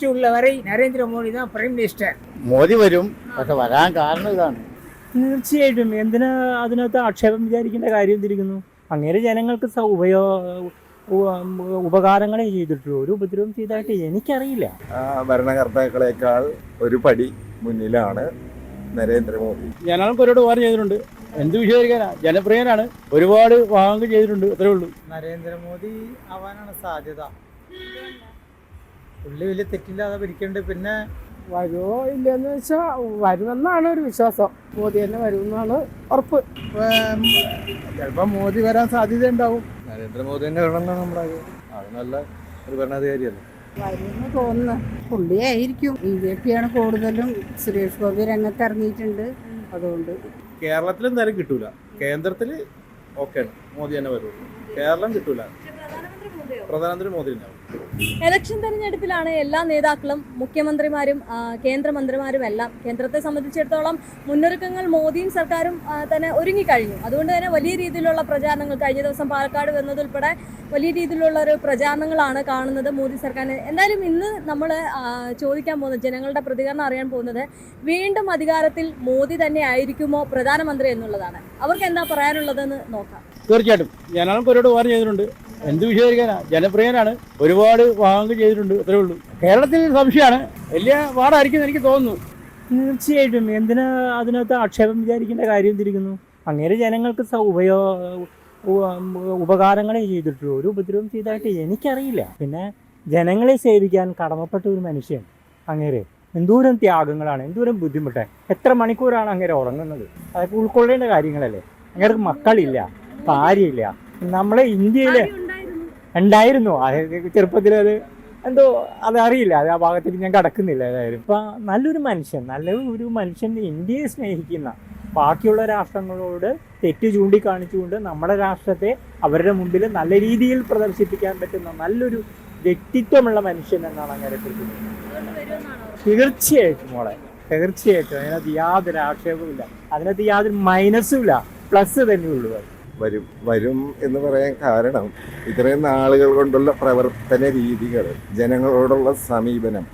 மூச்சு உள்ளவரை நரேந்திர மோடி தான் பிரைம் மினிஸ்டர் മോദി വരും പക്ഷെ വരാൻ കാരണം ഇതാണ് തീർച്ചയായിട്ടും എന്തിനാ അതിനകത്ത് ആക്ഷേപം വിചാരിക്കേണ്ട കാര്യം എന്തിരിക്കുന്നു അങ്ങനെ ജനങ്ങൾക്ക് സ- ഉപയോ ഉ- ഉപകാരങ്ങളെ ചെയ്തിട്ടുള്ളൂ ഒരു ഉപദ്രവം ചെയ്തതായിട്ട് എനിക്കറിയില്ല ആ, ഭരണകർത്താക്കളെക്കാൾ ഒരു പടി മുന്നിലാണ് നരേന്ദ്രമോദി ജനങ്ങൾക്ക് ഒരുപാട് ഉപകാരം ചെയ്തിട്ടുണ്ട് എന്ത് വിഷയമായിരിക്കാനാ ജനപ്രിയനാണ് ഒരുപാട് വാങ്ങ് ചെയ്തിട്ടുണ്ട് അത്രേ ഉള്ളൂ നരേന്ദ്രമോദി ആവാനാണ് സാധ്യത പുള്ളി വലിയ തെറ്റില്ലാതെ പിടിക്കണ്ട് പിന്നെ വരുമോ ഇല്ലെന്ന് വെച്ചാ വരുമെന്നാണ് ഒരു വിശ്വാസം. മോദി തന്നെ വരുമെന്നാണ് ഉറപ്പ്. ചിലപ്പോൾ മോദി വരാൻ സാധ്യത ഉണ്ടാവും. നരേന്ദ്രമോദി തന്നെ വേണമെന്നാണ് നമ്മുടെ അത് നല്ല ഒരു ഭരണാധികാരിയല്ലേ. വരുമെന്ന് തോന്നുന്നു. പുള്ളിയായിരിക്കും ബി ജെ പിയാണ് കൂടുതലും സുരേഷ് ഗോപി രംഗത്ത് ഇറങ്ങിയിട്ടുണ്ട് അതുകൊണ്ട് കേരളത്തിൽ എന്തായാലും കിട്ടൂല. കേന്ദ്രത്തിൽ ഓക്കെയാണ്. മോദി തന്നെ വരുള്ളൂ. കേരളം കിട്ടൂല. പ്രധാനമന്ത്രി മോദി തന്നെയാവും ഇലക്ഷൻ തെരഞ്ഞെടുപ്പിലാണ് എല്ലാ നേതാക്കളും മുഖ്യമന്ത്രിമാരും കേന്ദ്രമന്ത്രിമാരും എല്ലാം കേന്ദ്രത്തെ സംബന്ധിച്ചിടത്തോളം മുന്നൊരുക്കങ്ങൾ മോദിയും സർക്കാരും തന്നെ ഒരുങ്ങിക്കഴിഞ്ഞു. അതുകൊണ്ട് തന്നെ വലിയ രീതിയിലുള്ള പ്രചാരണങ്ങൾ കഴിഞ്ഞ ദിവസം പാലക്കാട് വന്നതുൾപ്പെടെ വലിയ രീതിയിലുള്ള ഒരു പ്രചാരണങ്ങളാണ് കാണുന്നത് മോദി സർക്കാരിന്. എന്തായാലും ഇന്ന് നമ്മൾ ചോദിക്കാൻ പോകുന്നത് ജനങ്ങളുടെ പ്രതികരണം അറിയാൻ പോകുന്നത് വീണ്ടും അധികാരത്തിൽ മോദി തന്നെ ആയിരിക്കുമോ പ്രധാനമന്ത്രി എന്നുള്ളതാണ്. അവർക്ക് എന്താ പറയാനുള്ളതെന്ന് നോക്കാം. തീർച്ചയായിട്ടും. ജനങ്ങൾക്ക് ഒരുപാട് ഉപകാരം ചെയ്തിട്ടുണ്ട് എന്ത് വിഷയമായിരിക്കാനാ? ജനപ്രിയനാണ്. ഒരുപാട് വാങ്ങുകയും ചെയ്തിട്ടുണ്ട്. അത്രേ ഉള്ളൂ. കേരളത്തിൽ സംശയമാണ്. വലിയ പാടായിരിക്കും എനിക്ക് തോന്നുന്നു. തീർച്ചയായിട്ടും. എന്തിനാ അതിനകത്ത് ആക്ഷേപം വിചാരിക്കേണ്ട കാര്യം തിരിക്കുന്നു അങ്ങനെ ജനങ്ങൾക്ക് ഉപയോ ഉപകാരങ്ങളെ ചെയ്തിട്ടുള്ളൂ. ഒരു ഉപദ്രവം ചെയ്തതായിട്ട് എനിക്കറിയില്ല. പിന്നെ ജനങ്ങളെ സേവിക്കാൻ കടമപ്പെട്ട ഒരു മനുഷ്യൻ അങ്ങേരെ എന്തോരം ത്യാഗങ്ങളാണ് എന്തോരം ബുദ്ധിമുട്ട് എത്ര മണിക്കൂറാണ് അങ്ങനെ ഉറങ്ങുന്നത്? അതൊക്കെ ഉൾക്കൊള്ളേണ്ട കാര്യങ്ങളല്ലേ? അങ്ങനെ മക്കളില്ല ഭാര്യയില്ല. നമ്മളെ ഇന്ത്യയിൽ ഉണ്ടായിരുന്നു. ചെറുപ്പത്തിൽ അത് എന്തോ അതറിയില്ല അത് ആ ഭാഗത്തേക്ക് ഞാൻ കടക്കുന്നില്ല ഏതായാലും. ഇപ്പം നല്ലൊരു മനുഷ്യൻ നല്ല ഒരു മനുഷ്യൻ ഇന്ത്യയെ സ്നേഹിക്കുന്ന ബാക്കിയുള്ള രാഷ്ട്രങ്ങളോട് തെറ്റ് ചൂണ്ടിക്കാണിച്ചുകൊണ്ട് നമ്മുടെ രാഷ്ട്രത്തെ അവരുടെ മുമ്പിൽ നല്ല രീതിയിൽ പ്രദർശിപ്പിക്കാൻ പറ്റുന്ന നല്ലൊരു വ്യക്തിത്വമുള്ള മനുഷ്യൻ എന്നാണ് അങ്ങനെ കരുതുന്നത് തീർച്ചയായിട്ടും മോളെ. തീർച്ചയായിട്ടും. അതിനകത്ത് യാതൊരു ആക്ഷേപവും ഇല്ല അതിനകത്ത് യാതൊരു മൈനസും ഇല്ല. പ്ലസ് തന്നെയുള്ളൂ അത്. വരും വരും എന്ന് പറയാൻ കാരണം ഇത്രയും നാളുകൾ കൊണ്ടുള്ള പ്രവർത്തന രീതികൾ ജനങ്ങളോടുള്ള സമീപനം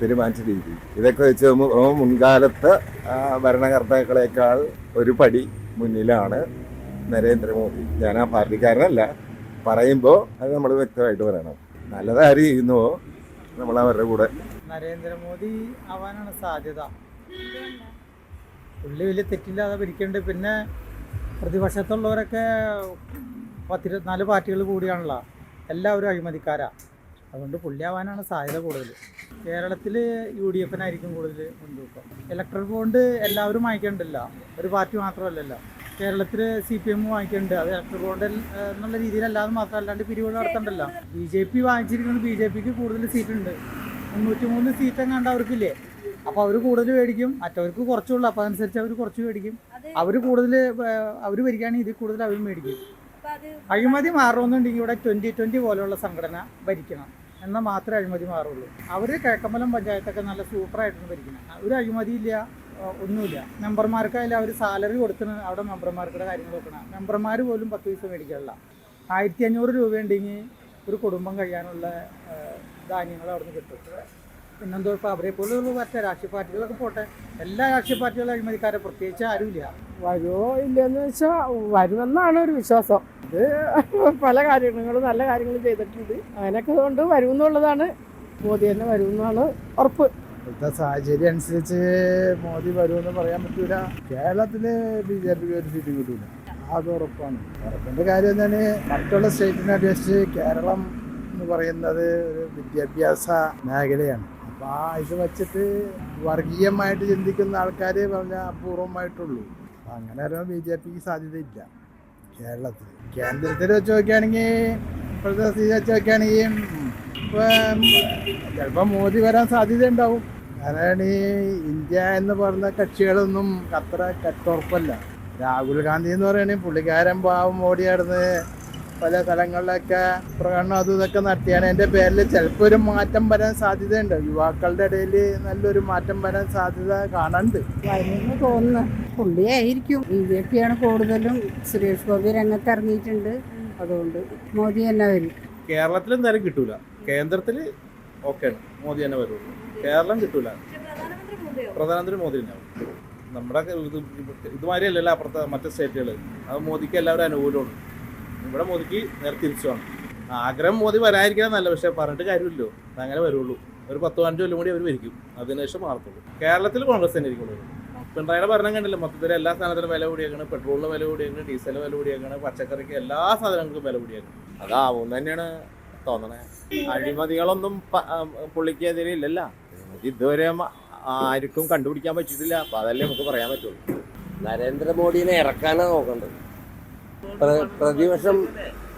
പെരുമാറ്റ രീതി. ഇതൊക്കെ വെച്ച് നോക്കുമ്പോൾ മുൻകാലത്ത് ഭരണകർത്താക്കളെക്കാൾ ഒരു പടി മുന്നിലാണ് നരേന്ദ്രമോദി. ഞാൻ ആ പാർട്ടിക്കാരനല്ല. പറയുമ്പോൾ അത് നമ്മൾ വ്യക്തമായിട്ട് പറയണം. നല്ലതാര് ചെയ്യുന്നുവോ നമ്മൾ അവരുടെ കൂടെ. നരേന്ദ്രമോദി ആവാനാണ് സാധ്യത. പുള്ളി വലിയ തെറ്റില്ലാതെ ഭരിക്കുന്നുണ്ട് പിന്നെ പ്രതിപക്ഷത്തുള്ളവരൊക്കെ പത്തിരുപത്തിനാല് പാർട്ടികൾ കൂടിയാണല്ലോ. എല്ലാവരും അഴിമതിക്കാരാ. അതുകൊണ്ട് പുള്ളിയാവാനാണ് സാധ്യത കൂടുതൽ. കേരളത്തിൽ യു ഡി എഫിനായിരിക്കും കൂടുതൽ മുൻതൂക്കം. ഇലക്ട്രൽ ബോണ്ട് എല്ലാവരും വാങ്ങിക്കണ്ടല്ല ഒരു പാർട്ടി മാത്രമല്ലല്ലോ. കേരളത്തിൽ സി പി എം വാങ്ങിക്കുന്നുണ്ട് അത് ഇലക്ട്രൽ ബോണ്ട് എന്നുള്ള രീതിയിലല്ലാതെ മാത്രം അല്ലാണ്ട് പിരിവ് നടത്തണ്ടല്ലോ. ബി ജെ പി വാങ്ങിച്ചിരിക്കുന്നത് ബി ജെ പിക്ക് കൂടുതൽ സീറ്റുണ്ട്. മുന്നൂറ്റി മൂന്ന് സീറ്റ് എങ്ങാണ്ട് അവർക്കില്ലേ? അപ്പോൾ അവർ കൂടുതൽ മേടിക്കും. മറ്റവർക്ക് കുറച്ചുള്ളൂ. അപ്പോൾ അതനുസരിച്ച് അവർ കുറച്ച് മേടിക്കും. അവർ കൂടുതൽ അവർ വരികയാണെങ്കിൽ ഇതിൽ കൂടുതൽ അവർ മേടിക്കും. അഴിമതി മാറണമെന്നുണ്ടെങ്കിൽ ഇവിടെ ട്വന്റി ട്വന്റി പോലെയുള്ള സംഘടന ഭരിക്കണം. എന്നാൽ മാത്രമേ അഴിമതി മാറുള്ളൂ. അവർ കിഴക്കമ്പലം പഞ്ചായത്തൊക്കെ നല്ല സൂപ്പറായിട്ടാണ് ഭരിക്കുന്നത്. ഒരു അഴിമതിയില്ല ഇല്ല ഒന്നുമില്ല. മെമ്പർമാർക്കായാലും അവർ സാലറി കൊടുക്കുന്ന അവിടെ മെമ്പർമാർക്കുടെ കാര്യങ്ങൾ നോക്കണം മെമ്പർമാർ പോലും പത്ത് ദിവസം മേടിക്കാനുള്ള ആയിരത്തി അഞ്ഞൂറ് രൂപ ഉണ്ടെങ്കിൽ ഒരു കുടുംബം കഴിയാനുള്ള ധാന്യങ്ങൾ അവിടെ നിന്ന് കിട്ടും. പിന്നെന്തോ ഇപ്പോൾ അവരെ പോലുള്ള മറ്റേ രാഷ്ട്രീയ പാർട്ടികളൊക്കെ പോട്ടെ എല്ലാ രാഷ്ട്രീയ പാർട്ടികളും അഴിമതിക്കാരെ പ്രത്യേകിച്ച് ആരുമില്ല. വരുമോ ഇല്ലെന്ന് വെച്ചാൽ വരുമെന്നാണ് ഒരു വിശ്വാസം. ഇത് പല കാര്യങ്ങളും നല്ല കാര്യങ്ങളും ചെയ്തിട്ടുണ്ട്. അങ്ങനെയൊക്കെ കൊണ്ട് വരുമെന്നുള്ളതാണ് മോദി തന്നെ വരുമെന്നാണ് ഉറപ്പ്. ഇപ്പോഴത്തെ സാഹചര്യം അനുസരിച്ച് മോദി വരുമെന്ന് പറയാൻ പറ്റൂല. കേരളത്തിൽ ബി ജെ പിക്ക് ഒരു സീറ്റ് കിട്ടൂല. അത് ഉറപ്പാണ്. ഉറപ്പിന്റെ കാര്യം തന്നെ മറ്റുള്ള സ്റ്റേറ്റിനെ അപേക്ഷിച്ച് കേരളം എന്ന് പറയുന്നത് ഒരു വിദ്യാഭ്യാസ മേഖലയാണ്. ആ ഇത് വെച്ചിട്ട് വർഗീയമായിട്ട് ചിന്തിക്കുന്ന ആൾക്കാർ പറഞ്ഞ അപൂർവമായിട്ടുള്ളൂ അങ്ങനെ വരുമ്പോൾ ബി ജെ പിക്ക് സാധ്യതയില്ല കേരളത്തിൽ കേന്ദ്രത്തിൽ വെച്ച് നോക്കുകയാണെങ്കിൽ ഇപ്പോഴത്തെ സ്ഥിതി വെച്ച് നോക്കുകയാണെങ്കിൽ ചിലപ്പോൾ മോദി വരാൻ സാധ്യത ഉണ്ടാവും കാരണം ഈ ഇന്ത്യ എന്ന് പറയുന്ന കക്ഷികളൊന്നും അത്ര കട്ടുറപ്പല്ല. രാഹുൽ ഗാന്ധി എന്ന് പറയുകയാണെങ്കിൽ പുള്ളിക്കാരൻ പാവം ഓടിയാടുന്ന് പല സ്ഥലങ്ങളിലൊക്കെ പ്രകടനം അതും ഇതൊക്കെ നടത്തിയാണ്. എന്റെ പേരിൽ ചിലപ്പോൾ ഒരു മാറ്റം വരാൻ സാധ്യതയുണ്ട്. യുവാക്കളുടെ ഇടയിൽ നല്ലൊരു മാറ്റം വരാൻ സാധ്യത കാണുന്നുണ്ട് വരുമെന്ന് തോന്നുന്നു. പുള്ളിയായിരിക്കും. ബി ജെ ആണ് കൂടുതലും സുരേഷ് ഗോപി രംഗത്ത് ഇറങ്ങിയിട്ടുണ്ട്. അതുകൊണ്ട് മോദി തന്നെ വരും. കേരളത്തിൽ എന്തായാലും കിട്ടൂല. കേന്ദ്രത്തിൽ ഓക്കെയാണ് മോദി തന്നെ വരുള്ളൂ. കേരളം കിട്ടൂല. പ്രധാനമന്ത്രി മോദിയോ പ്രധാനമന്ത്രി മോദി തന്നെ നമ്മുടെ ഇത് ഇതുമാതിരിയല്ലല്ലോ അപ്പുറത്തെ മറ്റു സ്റ്റേറ്റുകൾ അത് മോദിക്ക് എല്ലാവരും അനുകൂലമാണ്. ഇവിടെ മോദിക്ക് നേരെ തിരിച്ചു വേണം ആഗ്രഹം മോദി വരാതിരിക്കാൻ നല്ല പക്ഷെ പറഞ്ഞിട്ട് കാര്യമില്ലല്ലോ. അങ്ങനെ വരുള്ളൂ. ഒരു പത്ത് പതിനഞ്ച് കൊല്ലം കൂടി അവർ വരിക്കും അതിനുശേഷം മാറത്തുള്ളൂ. കേരളത്തിൽ കോൺഗ്രസ് തന്നെ ഇരിക്കുള്ളൂ. പിണറായിയുടെ ഭരണം കണ്ടില്ല? മൊത്തത്തിൽ എല്ലാ സാധനത്തിനും വില കൂടിയേക്കാണ്. പെട്രോളിന് വില കൂടിയേക്കാണ്. ഡീസലിന് വില കൂടിയേക്കാണ്. പച്ചക്കറിക്ക് എല്ലാ സാധനങ്ങൾക്കും വില കൂടിയേക്കാണ്. അതാവും തന്നെയാണ് തോന്നണേ. അഴിമതികളൊന്നും പുള്ളിക്കെതിരെ ഇല്ലല്ല. ഇതുവരെ ആർക്കും കണ്ടുപിടിക്കാൻ പറ്റിയിട്ടില്ല. അപ്പൊ അതല്ലേ നമുക്ക് പറയാൻ പറ്റുള്ളൂ. നരേന്ദ്രമോദിനെ ഇറക്കാനാണ് നോക്കേണ്ടത്. പ്രതിപക്ഷം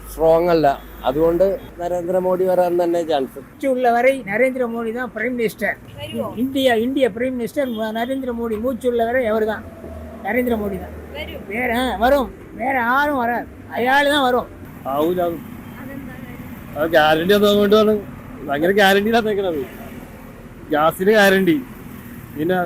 സ്ട്രോങ് അല്ല അതുകൊണ്ട് നരേന്ദ്രമോദി വരാൻ തന്നെ ചാൻസ് மூச்சு உள்ளவரை நரேந்திர மோடி தான் பிரைம் மினிஸ்டர் വരുമോ இந்தியா இந்திய பிரைம் மினிஸ்டர் மு- நரேந்திர மோடி மூச்சு உள்ளவரை அவர் தான் நரேந்திர மோடி தான் വരും வேற ஆ, வரும் வேற யாரும் வராது அயாள் தான் வரும் ആവൂല അതെന്താ കാര്യം? അത് ഗ്യാരണ്ടി അതുകൊണ്ടാണ് ഭയങ്കര ഗ്യാരണ്ടിയിലാണ് തേക്കണത് ഗ്യാസിന് ഗ്യാരണ്ടി പിന്നെ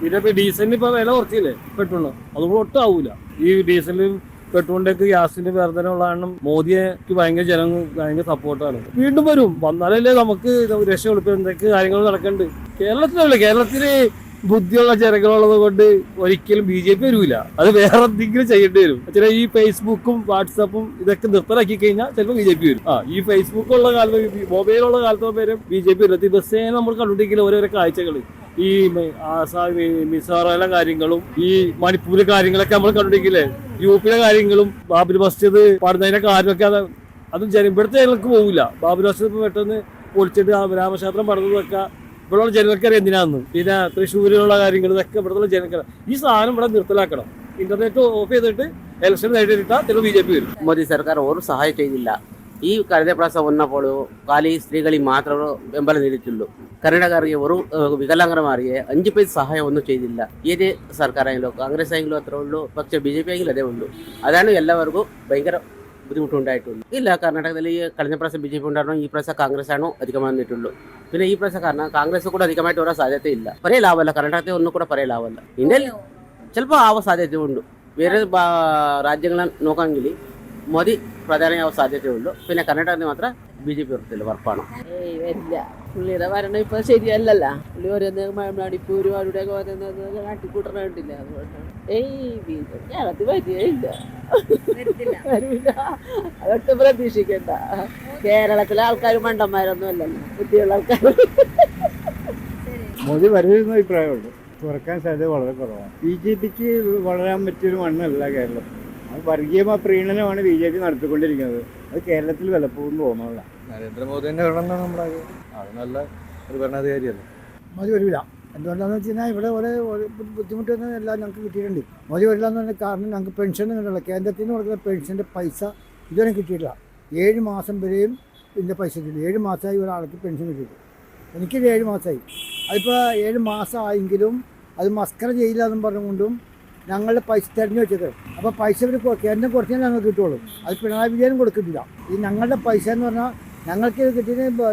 പിന്നെ ഇപ്പൊ ഡീസലിന് ഇപ്പൊ വില കുറച്ചില്ലേ പെട്രോളിന് അതുകൊണ്ട് ഒട്ടും ആവൂല ഈ ഡീസലും പെട്രോളിന്റെ ഗ്യാസിന്റെ വർധനമുള്ള കാരണം മോദിക്ക് ഭയങ്കര ജനം ഭയങ്കര സപ്പോർട്ടാണ് വീണ്ടും വരും. വന്നാലല്ലേ നമുക്ക് രക്ഷയുള്ളൂ എന്തൊക്കെ കാര്യങ്ങൾ നടക്കണ്ട്. കേരളത്തിലല്ലേ കേരളത്തിൽ ബുദ്ധിയുള്ള ജനങ്ങളുള്ളത് കൊണ്ട് ഒരിക്കലും ബി ജെ പി വരൂല. അത് വേറെ എന്തെങ്കിലും ചെയ്യേണ്ടി വരും. ചില ഈ ഫേസ്ബുക്കും വാട്സാപ്പും ഇതൊക്കെ നിർത്തലാക്കി കഴിഞ്ഞാൽ ചിലപ്പോൾ ബി ജെ പി വരും. ആ ഈ ഫേസ്ബുക്ക് ഉള്ള കാലത്ത് മൊബൈലുള്ള കാലത്ത് വരെ ബി ജെ പി വരും ദിവസേന നമ്മൾ കണ്ടുപിടിക്കുന്ന ഓരോരോ കാഴ്ചകൾ ഈ ആസാ മിസോറാമിലെ കാര്യങ്ങളും ഈ മണിപ്പൂരിലെ കാര്യങ്ങളൊക്കെ നമ്മൾ കണ്ടുപിടിക്കില്ലേ യൂപ്പിലെ കാര്യങ്ങളും ബാബരി മസ്ജിദ് പാടുന്നതിന്റെ കാര്യമൊക്കെ അത് അതും ജനം ഇവിടുത്തെ ജനങ്ങൾക്ക് പോകില്ല ബാബരി മസ്ജിദ് ഇപ്പോൾ പെട്ടെന്ന് പൊളിച്ചിട്ട് രാമക്ഷേത്രം പടുന്നതൊക്കെ ഇവിടെയുള്ള ജനങ്ങൾക്കറിയാം എന്തിനാന്ന്. പിന്നെ തൃശ്ശൂരിലുള്ള കാര്യങ്ങൾ ഇതൊക്കെ ഇവിടുത്തെ ജനങ്ങൾ ഈ സാധനം ഇവിടെ നിർത്തലാക്കണം. ഇന്റർനെറ്റ് ഓഫ് ചെയ്തിട്ട് എലക്ഷൻ നേടിയിട്ടാ തെളിവ് ബി ജെ പി വരും. മോദി സർക്കാർ ഒരു സഹായം ചെയ്തില്ല. ಈ ಕರದೆ ಪ್ರಾಸ ಉನ್ನಪೋಳು ಖಾಲಿ ಸ್ತ್ರೀಗಳಿಗೆ ಮಾತ್ರ ಅವರು ಬೆಂಬಲ ನೀಡುತ್ತಿಲ್ಲ ಕನ್ನಡಗಾರರಿಗೆ ಅವರು ಅಹ್, ವಿಕಲಾಂಗರಮಾರಿಗೆ ಅಂಜು ಪೈಸೆ ಸಹಾಯ ഒന്നും ചെയ്തില്ല ഏത് സർക്കാർ ആയെങ്കിലും കോൺഗ്രസ് ആയെങ്കിലും അത്രേ ഉള്ളൂ പക്ഷേ ബി ജെ പി ആയെങ്കിലും അതേ ഉള്ളൂ അതാണ് എല്ലാവർക്കും ഭയങ്കര ബുദ്ധിമുട്ടുണ്ടായിട്ടുള്ളൂ ഇല്ല കർണാടകത്തിൽ ഈ കഴിഞ്ഞ പ്രാവശ്യം ബി ജെ പി ഉണ്ടായിരുന്നു ഈ പ്രാവശ്യം കോൺഗ്രസ് ആണോ അധികം വന്നിട്ടുള്ളൂ പിന്നെ ഈ പ്രാവശ്യം കാരണം കോൺഗ്രസ് ಕೂಡ അധികമായിട്ട് വരാൻ സാധ്യതയില്ല പറയ ലാഭമല്ല കർണാടകത്തിൽ ഒന്നും ಕೂಡ പറയ ലാഭമല്ല ഇന്ത്യയിൽ ചിലപ്പോൾ ആവാൻ സാധ്യതയുണ്ട് വേറെ ബാ- രാജ്യങ്ങളെ നോക്കാമെങ്കിൽ മോദി പ്രധാനമാവാൻ സാധ്യതയുള്ളൂ പിന്നെ കർണാടകത്തിൽ മാത്രം ബി ജെ പി ഉറപ്പില്ല ഉറപ്പാണ്. വരില്ല. പുള്ളിയുടെ ഭരണം ഇപ്പൊ ശരിയല്ലല്ല. പുള്ളി ഓരോന്ന് മണിപ്പൂരും അവരുടെ ഓരോന്ന് കാട്ടിക്കൂട്ടണ കണ്ടില്ല അതുകൊണ്ടാണ് ഏയ് ബി ജെ പി കേരളത്തിൽ വരികയില്ല വരത്തില്ല വരില്ല. അതൊക്കെ പ്രതീക്ഷിക്കണ്ട. കേരളത്തിലെ ആൾക്കാർ മണ്ടന്മാരൊന്നും അല്ലല്ലോ. ബുദ്ധിയുള്ള ആൾക്കാർ മോദി വരുന്ന അഭിപ്രായമുള്ളൂ തുറക്കാൻ സാധ്യത വളരെ കുറവാണ്. ബി ജെ പിക്ക് വളരാൻ പറ്റിയൊരു മണ്ണല്ല കേരളം അത് വർഗീയ പ്രീണനമാണ് ബി ജെ പി നടത്തിക്കൊണ്ടിരിക്കുന്നത്. അത് കേരളത്തിൽ വിലപ്പോകുന്നു തോന്നുന്നില്ല നരേന്ദ്രമോദി തന്നെ വരണമെന്നാണ് നമ്മുടെ അത് നല്ല ഒരു ഭരണാധികാരിയല്ലേ? മോദി വരില്ല. എന്തുകൊണ്ടാണെന്ന് വെച്ച് കഴിഞ്ഞാൽ ഇവിടെ ഓരോ ഓരോ ബു- ബുദ്ധിമുട്ടൊന്നും എല്ലാം ഞങ്ങൾക്ക് കിട്ടിയിട്ടുണ്ട്. മോദി വരില്ല എന്ന് പറഞ്ഞ കാരണം ഞങ്ങൾക്ക് പെൻഷൻ കിട്ടില്ല കേന്ദ്രത്തിൽ നിന്ന് കൊടുക്കുന്ന പെൻഷന്റെ പൈസ ഇതുവരെ കിട്ടിയിട്ടില്ല. ഏഴ് മാസം വരെയും ഇതിന്റെ പൈസ കിട്ടില്ല ഏഴ് മാസമായി ഒരാൾക്ക് പെൻഷൻ കിട്ടിയിട്ടുണ്ട് എനിക്കിത് ഏഴ് മാസമായി. അതിപ്പോൾ ഏഴ് മാസമായെങ്കിലും അത് മസ്കര ചെയ്യില്ല എന്നും പറഞ്ഞുകൊണ്ടും ഞങ്ങളുടെ പൈസ തിരഞ്ഞു വെച്ചത്. അപ്പോൾ പൈസ ഇവർ കേന്ദ്രം കുറച്ചേ ഞങ്ങൾക്ക് കിട്ടുള്ളൂ. അത് പിണറായി വിജയനും കൊടുക്കുന്നില്ല. ഈ ഞങ്ങളുടെ പൈസ എന്ന് പറഞ്ഞാൽ ഞങ്ങൾക്ക് ഇത് കിട്ടിയത്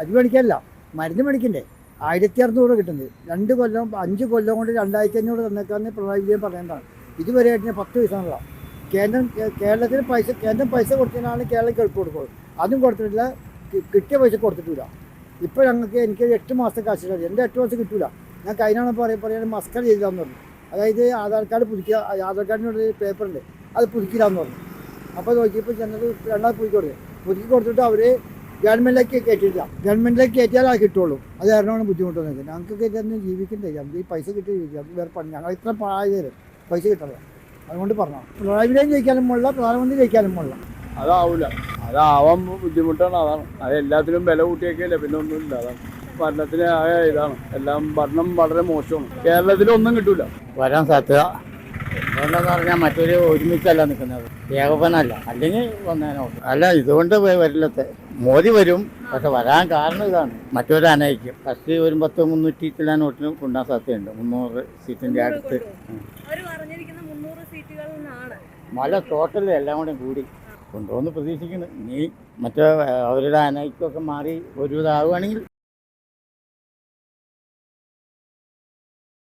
അരി മേടിക്കല്ല മരുന്ന് മേടിക്കണ്ടേ ആയിരത്തി അറുന്നൂറ് കിട്ടുന്നത്. രണ്ട് കൊല്ലം അഞ്ച് കൊല്ലം കൊണ്ട് രണ്ടായിരത്തി അഞ്ഞൂറ് തന്നേക്കാന്ന് പിണറായി വിജയൻ പറയേണ്ടതാണ് ഇതുവരെയായിട്ട് ഞാൻ പത്ത് പൈസ കേന്ദ്രം കേരളത്തിന് പൈസ കേന്ദ്രം പൈസ കൊടുത്തതിനാണ് കേരളം കേൾപ്പ് കൊടുക്കുള്ളൂ അതും കൊടുത്തിട്ടില്ല കിട്ടിയ പൈസ കൊടുത്തിട്ടില്ല. ഇപ്പോൾ ഞങ്ങൾക്ക് എനിക്ക് എട്ട് മാസത്തെ കാശ് എന്റെ എട്ട് മാസം കിട്ടില്ല ഞാൻ കഴിഞ്ഞാണ് പറയാൻ പറയാൻ മസ്കർ ചെയ്തില്ലാന്ന് പറഞ്ഞു. അതായത് ആധാർ കാർഡ് പുതുക്കുക ആധാർ കാർഡിനോട് പേപ്പറുണ്ട്. അത് പുതുക്കിയില്ലാന്ന് പറഞ്ഞു. അപ്പോൾ നോക്കിയപ്പോൾ ചെന്നത് രണ്ടാമത് പുതുക്കി കൊടുത്തു പുതുക്കി കൊടുത്തിട്ട് അവർ ഗവൺമെന്റിലേക്ക് കയറ്റിയില്ല ഗവൺമെന്റിലേക്ക് കയറ്റിയാൽ അത് കിട്ടുള്ളൂ. അത് കാരണമാണ് ബുദ്ധിമുട്ടെന്ന് വെച്ചാൽ ഞങ്ങൾക്ക് കയറ്റാൻ ജീവിക്കണ്ടേ? ഞങ്ങൾക്ക് ഈ പൈസ കിട്ടി ഞങ്ങൾക്ക് വേറെ പണി ഞങ്ങൾ ഇത്ര പ്രായം പൈസ കിട്ടണം. അതുകൊണ്ട് പറഞ്ഞു. പിണറായി വിജയൻ ജയിക്കാനും മുള്ള പ്രധാനമന്ത്രി ജയിക്കാനും മുള്ള അതാവൂല. അതാവാൻ ബുദ്ധിമുട്ടാണ്. അതാണ്. അത് എല്ലാത്തിലും വില കൂട്ടിയൊക്കെയല്ലേ പിന്നെ ഒന്നുമില്ല. അതാണ്. ഭരണത്തിന് ആയ ഇതാണ്. എല്ലാം ഭരണം വളരെ മോശമാണ്. കേരളത്തിൽ ഒന്നും കിട്ടൂല. വരാൻ സാധ്യത എന്തുകൊണ്ടെന്ന് പറഞ്ഞാൽ മറ്റൊരു ഒരുമിച്ചല്ല നിൽക്കുന്നത്. ഏകോപനമല്ല. അല്ലെങ്കിൽ വന്നേനോ അല്ല ഇതുകൊണ്ട് വരില്ലത്തെ. മോദി വരും. പക്ഷെ വരാൻ കാരണം ഇതാണ്. മറ്റൊരു അനയിക്കും ഫസ്റ്റ് ഒരു പത്ത് മുന്നൂറ്റി ചില്ലാൻ വോട്ടിനും കൊണ്ടാൻ സാധ്യതയുണ്ട്. മുന്നൂറ് സീറ്റിന്റെ അടുത്ത്. മല ടോട്ടൽ എല്ലാം കൂടെ കൂടി. കൊണ്ടുവന്ന് പ്രതീക്ഷിക്കുന്നു. ഇനി മറ്റേ അവരുടെ അനയിക്കൊക്കെ മാറി ഒരു ഇതാവുകയാണെങ്കിൽ